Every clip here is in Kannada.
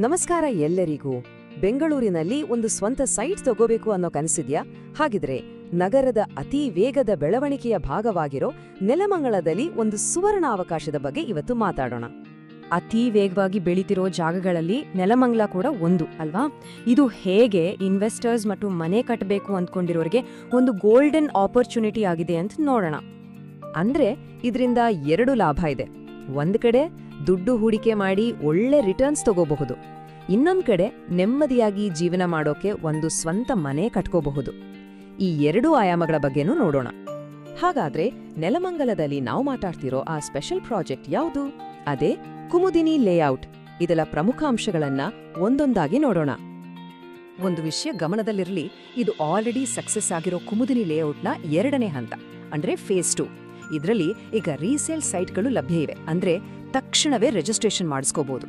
ನಮಸ್ಕಾರ ಎಲ್ಲರಿಗೂ. ಬೆಂಗಳೂರಿನಲ್ಲಿ ಒಂದು ಸ್ವಂತ ಸೈಟ್ ತಗೋಬೇಕು ಅನ್ನೋ ಕನಸಿದ್ಯಾ? ಹಾಗಿದ್ರೆ ನಗರದ ಅತಿ ವೇಗದ ಬೆಳವಣಿಗೆಯ ಭಾಗವಾಗಿರೋ ನೆಲಮಂಗಳದಲ್ಲಿ ಒಂದು ಸುವರ್ಣ ಅವಕಾಶದ ಬಗ್ಗೆ ಇವತ್ತು ಮಾತಾಡೋಣ. ಅತಿ ವೇಗವಾಗಿ ಬೆಳೀತಿರೋ ಜಾಗಗಳಲ್ಲಿ ನೆಲಮಂಗ್ಲ ಕೂಡ ಒಂದು, ಅಲ್ವಾ? ಇದು ಹೇಗೆ ಇನ್ವೆಸ್ಟರ್ಸ್ ಮತ್ತು ಮನೆ ಕಟ್ಟಬೇಕು ಅಂದ್ಕೊಂಡಿರೋರಿಗೆ ಒಂದು ಗೋಲ್ಡನ್ ಆಪರ್ಚುನಿಟಿ ಆಗಿದೆ ಅಂತ ನೋಡೋಣ. ಅಂದ್ರೆ ಇದರಿಂದ ಎರಡು ಲಾಭ ಇದೆ. ಒಂದ್ ಕಡೆ ದುಡ್ಡು ಹೂಡಿಕೆ ಮಾಡಿ ಒಳ್ಳೆ ರಿಟರ್ನ್ಸ್ ತಗೋಬಹುದು. ಇನ್ನೊಂದ್ ಕಡೆ ನೆಮ್ಮದಿಯಾಗಿ ಜೀವನ ಮಾಡೋಕೆ ಒಂದು ಸ್ವಂತ ಮನೆ ಕಟ್ಕೋಬಹುದು. ಈ ಎರಡೂ ಆಯಾಮಗಳ ಬಗ್ಗೆನೂ ನೋಡೋಣ. ಹಾಗಾದ್ರೆ ನೆಲಮಂಗಲದಲ್ಲಿ ನಾವು ಮಾತಾಡ್ತಿರೋ ಆ ಸ್ಪೆಷಲ್ ಪ್ರಾಜೆಕ್ಟ್ ಯಾವುದು? ಅದೇ ಕುಮುದಿನಿ ಲೇಔಟ್ ಇದರ ಪ್ರಮುಖ ಅಂಶಗಳನ್ನ ಒಂದೊಂದಾಗಿ ನೋಡೋಣ. ಒಂದು ವಿಷಯ ಗಮನದಲ್ಲಿರಲಿ, ಇದು ಆಲ್ರೆಡಿ ಸಕ್ಸಸ್ ಆಗಿರೋ ಕುಮುದಿನಿ ಲೇಔಟ್ನ ಎರಡನೇ ಹಂತ, ಅಂದ್ರೆ ಫೇಸ್ ಟು ಇದರಲ್ಲಿ ಈಗ ರೀಸೇಲ್ ಸೈಟ್ಗಳು ಲಭ್ಯ ಇವೆ. ಅಂದ್ರೆ ತಕ್ಷಣವೇ ರಿಜಿಸ್ಟ್ರೇಷನ್ ಮಾಡಿಸ್ಕೋಬಹುದು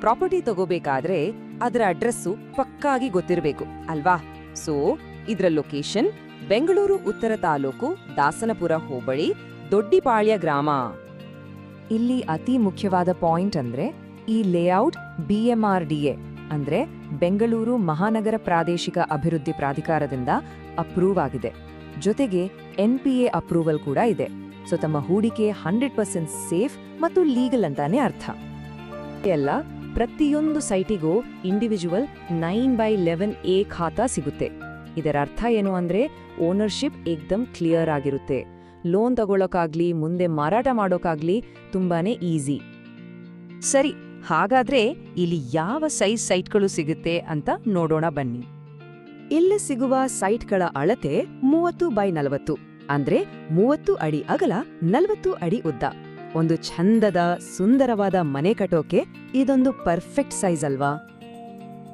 ಪ್ರಾಪರ್ಟಿ ತಗೋಬೇಕಾದ್ರೆ ಅದರ ಅಡ್ರೆಸ್ಸು ಪಕ್ಕಾಗಿ ಗೊತ್ತಿರಬೇಕು, ಅಲ್ವಾ? ಸೊ, ಇದರ ಲೊಕೇಶನ್ ಬೆಂಗಳೂರು ಉತ್ತರ ತಾಲೂಕು ದಾಸನಪುರ ಹೋಬಳಿ ದೊಡ್ಡಿಪಾಳ್ಯ ಗ್ರಾಮ. ಇಲ್ಲಿ ಅತಿ ಮುಖ್ಯವಾದ ಪಾಯಿಂಟ್ ಅಂದ್ರೆ ಈ ಲೇಔಟ್ ಬಿಎಂಆರ್ಡಿಎ ಅಂದ್ರೆ ಬೆಂಗಳೂರು ಮಹಾನಗರ ಪ್ರಾದೇಶಿಕ ಅಭಿವೃದ್ಧಿ ಪ್ರಾಧಿಕಾರದಿಂದ ಅಪ್ರೂವ್ ಆಗಿದೆ. ಜೊತೆಗೆ ಎನ್ಪಿಎ ಅಪ್ರೂವಲ್ ಕೂಡ ಇದೆ. ಸೊ ತಮ್ಮ ಹೂಡಿಕೆ ಹಂಡ್ರೆಡ್ ಪರ್ಸೆಂಟ್ ಸೇಫ್ ಮತ್ತು ಲೀಗಲ್ ಅಂತಾನೆ ಅರ್ಥ. ಎಲ್ಲ, ಪ್ರತಿಯೊಂದು ಸೈಟಿಗೂ individual nine by eleven A khata ಸಿಗುತ್ತೆ. ಇದರ ಅರ್ಥ ಏನು ಅಂದ್ರೆ ಓನರ್ಶಿಪ್ ಏಕ್ದಮ್ ಕ್ಲಿಯರ್ ಆಗಿರುತ್ತೆ. ಲೋನ್ ತಗೊಳ್ಳೋಕಾಗ್ಲಿ ಮುಂದೆ ಮಾರಾಟ ಮಾಡೋಕಾಗ್ಲಿ ತುಂಬಾನೇ ಈಸಿ ಸರಿ, ಹಾಗಾದ್ರೆ ಇಲ್ಲಿ ಯಾವ ಸೈಜ್ ಸೈಟ್ಗಳು ಸಿಗುತ್ತೆ ಅಂತ ನೋಡೋಣ ಬನ್ನಿ. ಇಲ್ಲಿ ಸಿಗುವ ಸೈಟ್ಗಳ ಅಳತೆ ಮೂವತ್ತು ಬೈ ನಲವತ್ತು. ಅಂದ್ರೆ ಮೂವತ್ತು ಅಡಿ ಅಗಲ, ನಲವತ್ತು ಅಡಿ ಉದ್ದ. ಒಂದು ಛಂದದ, ಸುಂದರವಾದ ಮನೆ ಕಟ್ಟೋಕೆ ಇದೊಂದು ಪರ್ಫೆಕ್ಟ್ ಸೈಜ್ ಅಲ್ವಾ?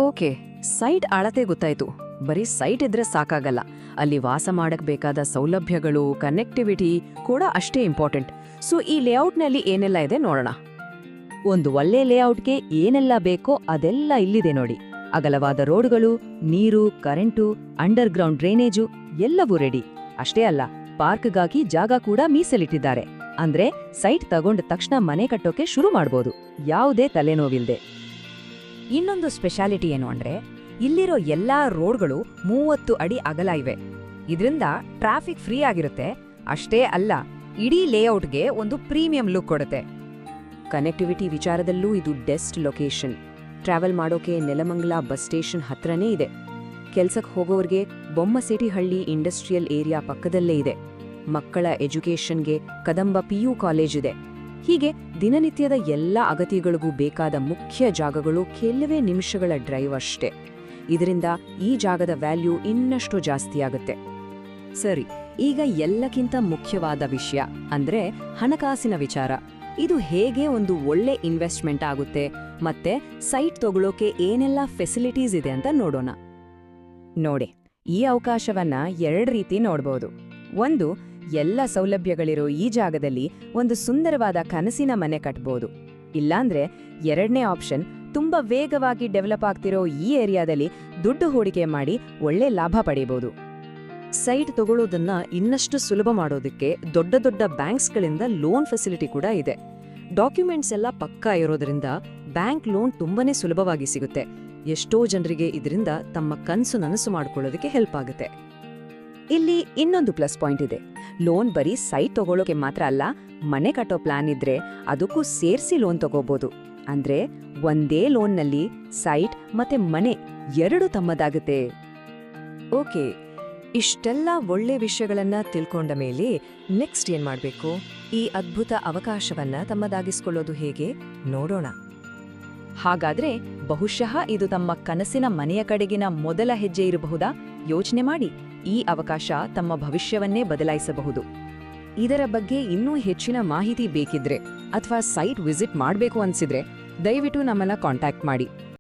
ಓಕೆ ಸೈಟ್ ಅಳತೆ ಗೊತ್ತಾಯ್ತು. ಬರೀ ಸೈಟ್ ಇದ್ರೆ ಸಾಕಾಗಲ್ಲ. ಅಲ್ಲಿ ವಾಸ ಮಾಡಕ್ ಬೇಕಾದ ಸೌಲಭ್ಯಗಳು ಕನೆಕ್ಟಿವಿಟಿ ಕೂಡ ಅಷ್ಟೇ ಇಂಪಾರ್ಟೆಂಟ್ ಸೊ ಈ ಲೇಔಟ್ನಲ್ಲಿ ಏನೆಲ್ಲ ಇದೆ ನೋಡೋಣ. ಒಂದು ಒಳ್ಳೆ ಲೇಔಟ್ಗೆ ಏನೆಲ್ಲ ಬೇಕೋ ಅದೆಲ್ಲ ಇಲ್ಲಿದೆ ನೋಡಿ. ಅಗಲವಾದ ರೋಡ್ಗಳು ನೀರು ಕರೆಂಟು ಅಂಡರ್ ಗ್ರೌಂಡ್ ಡ್ರೈನೇಜು ಎಲ್ಲವೂ ರೆಡಿ ಅಷ್ಟೇ ಅಲ್ಲ ಪಾರ್ಕ್ಗಾಗಿ ಜಾಗ ಕೂಡ ಮೀಸಲಿಟ್ಟಿದ್ದಾರೆ. ಅಂದ್ರೆ ಸೈಟ್ ತಗೊಂಡ ತಕ್ಷಣ ಮನೆ ಕಟ್ಟೋಕೆ ಶುರು ಮಾಡ್ಬೋದು. ಯಾವುದೇ ತಲೆನೋವಿಲ್ದೆ. ಇನ್ನೊಂದು ಸ್ಪೆಷಾಲಿಟಿ ಏನು ಅಂದ್ರೆ, ಇಲ್ಲಿರೋ ಎಲ್ಲಾ ರೋಡ್ಗಳು ಮೂವತ್ತು ಅಡಿ ಅಗಲ ಇವೆ. ಇದರಿಂದ ಟ್ರಾಫಿಕ್ ಫ್ರೀ ಆಗಿರುತ್ತೆ. ಅಷ್ಟೇ ಅಲ್ಲ, ಇಡೀ ಲೇಔಟ್ಗೆ ಒಂದು ಪ್ರೀಮಿಯಂ ಲುಕ್ ಕೊಡುತ್ತೆ. ಕನೆಕ್ಟಿವಿಟಿ ವಿಚಾರದಲ್ಲೂ ಇದು ಡೆಸ್ಟ್ ಲೊಕೇಶನ್ ಟ್ರಾವೆಲ್ ಮಾಡೋಕೆ ನೆಲಮಂಗಲ ಬಸ್ ಸ್ಟೇಷನ್ ಹತ್ರನೇ ಇದೆ. ಕೆಲ್ಸಕ್ಕೆ ಹೋಗೋರ್ಗೆ ಬೊಮ್ಮಸೇಟಿಹಳ್ಳಿ ಇಂಡಸ್ಟ್ರಿಯಲ್ ಏರಿಯಾ ಪಕ್ಕದಲ್ಲೇ ಇದೆ. ಮಕ್ಕಳ ಎಜುಕೇಷನ್ಗೆ ಕದಂಬ ಪಿಯು ಕಾಲೇಜ್ ಇದೆ. ಹೀಗೆ ದಿನನಿತ್ಯದ ಎಲ್ಲ ಅಗತ್ಯಗಳಿಗೂ ಬೇಕಾದ ಮುಖ್ಯ ಜಾಗಗಳು ಕೆಲವೇ ನಿಮಿಷಗಳ ಡ್ರೈವ್ ಅಷ್ಟೇ. ಇದರಿಂದ ಈ ಜಾಗದ ವ್ಯಾಲ್ಯೂ ಇನ್ನಷ್ಟು ಜಾಸ್ತಿಯಾಗುತ್ತೆ. ಸರಿ, ಈಗ ಎಲ್ಲಕ್ಕಿಂತ ಮುಖ್ಯವಾದ ವಿಷಯ ಅಂದ್ರೆ ಹಣಕಾಸಿನ ವಿಚಾರ. ಇದು ಹೇಗೆ ಒಂದು ಒಳ್ಳೆ ಇನ್ವೆಸ್ಟ್ಮೆಂಟ್ ಆಗುತ್ತೆ ಮತ್ತೆ ಸೈಟ್ ತಗೊಳ್ಳೋಕೆ ಏನೆಲ್ಲ ಫೆಸಿಲಿಟೀಸ್ ಇದೆ ಅಂತ ನೋಡೋಣ. ನೋಡಿ, ಈ ಅವಕಾಶವನ್ನ ಎರಡು ರೀತಿ ನೋಡ್ಬೋದು. ಒಂದು ಎಲ್ಲ ಸೌಲಭ್ಯಗಳಿರೋ ಈ ಜಾಗದಲ್ಲಿ ಒಂದು ಸುಂದರವಾದ ಕನಸಿನ ಮನೆ ಕಟ್ಬೋದು. ಇಲ್ಲಾಂದ್ರೆ ಎರಡನೇ ಆಪ್ಷನ್ ತುಂಬಾ ವೇಗವಾಗಿ ಡೆವಲಪ್ ಆಗ್ತಿರೋ ಈ ಏರಿಯಾದಲ್ಲಿ ದುಡ್ಡು ಹೂಡಿಕೆ ಮಾಡಿ ಒಳ್ಳೆ ಲಾಭ ಪಡೆಯಬಹುದು ಸೈಟ್ ತಗೊಳ್ಳೋದನ್ನ ಇನ್ನಷ್ಟು ಸುಲಭ ಮಾಡೋದಕ್ಕೆ ದೊಡ್ಡ ದೊಡ್ಡ ಬ್ಯಾಂಕ್ಸ್ಗಳಿಂದ ಲೋನ್ ಫೆಸಿಲಿಟಿ ಕೂಡ ಇದೆ. ಡಾಕ್ಯುಮೆಂಟ್ಸ್ ಎಲ್ಲ ಪಕ್ಕಾ ಇರೋದ್ರಿಂದ ಬ್ಯಾಂಕ್ ಲೋನ್ ತುಂಬಾನೇ ಸುಲಭವಾಗಿ ಸಿಗುತ್ತೆ. ಎಷ್ಟೋ ಜನರಿಗೆ ಇದರಿಂದ ತಮ್ಮ ಕನಸು ನನಸು ಮಾಡಿಕೊಳ್ಳೋದಕ್ಕೆ ಹೆಲ್ಪ್ ಆಗುತ್ತೆ. ಇಲ್ಲಿ ಇನ್ನೊಂದು ಪ್ಲಸ್ ಪಾಯಿಂಟ್ ಇದೆ. ಲೋನ್ ಬರೀ ಸೈಟ್ ತಗೊಳ್ಳೋಕೆ ಮಾತ್ರ ಅಲ್ಲ, ಮನೆ ಕಟ್ಟೋ ಪ್ಲಾನ್ ಇದ್ರೆ ಅದಕ್ಕೂ ಸೇರ್ಸಿ ಲೋನ್ ತಗೋಬಹುದು ಅಂದ್ರೆ ಒಂದೇ ಲೋನ್ನಲ್ಲಿ ಸೈಟ್ ಮತ್ತೆ ಮನೆ ಎರಡು ತಮ್ಮದಾಗುತ್ತೆ. ಓಕೆ, ಇಷ್ಟೆಲ್ಲ ಒಳ್ಳೆ ವಿಷಯಗಳನ್ನ ತಿಳ್ಕೊಂಡ ಮೇಲೆ ನೆಕ್ಸ್ಟ್ ಏನ್ ಮಾಡಬೇಕು? ಈ ಅದ್ಭುತ ಅವಕಾಶವನ್ನ ತಮ್ಮದಾಗಿಸ್ಕೊಳ್ಳೋದು ಹೇಗೆ? ನೋಡೋಣ. ಹಾಗಾದ್ರೆ ಬಹುಶಃ ಇದು ತಮ್ಮ ಕನಸಿನ ಮನೆಯ ಕಡೆಗಿನ ಮೊದಲ ಹೆಜ್ಜೆ ಇರಬಹುದಾ? ಯೋಚನೆ ಮಾಡಿ. ಈ ಅವಕಾಶ ತಮ್ಮ ಭವಿಷ್ಯವನ್ನೇ ಬದಲಾಯಿಸಬಹುದು. ಇದರ ಬಗ್ಗೆ ಇನ್ನೂ ಹೆಚ್ಚಿನ ಮಾಹಿತಿ ಬೇಕಿದ್ರೆ ಅಥವಾ ಸೈಟ್ ವಿಸಿಟ್ ಮಾಡಬೇಕು ಅನ್ಸಿದ್ರೆ ದಯವಿಟ್ಟು ನಮ್ಮನ್ನ ಕಾಂಟ್ಯಾಕ್ಟ್ ಮಾಡಿ.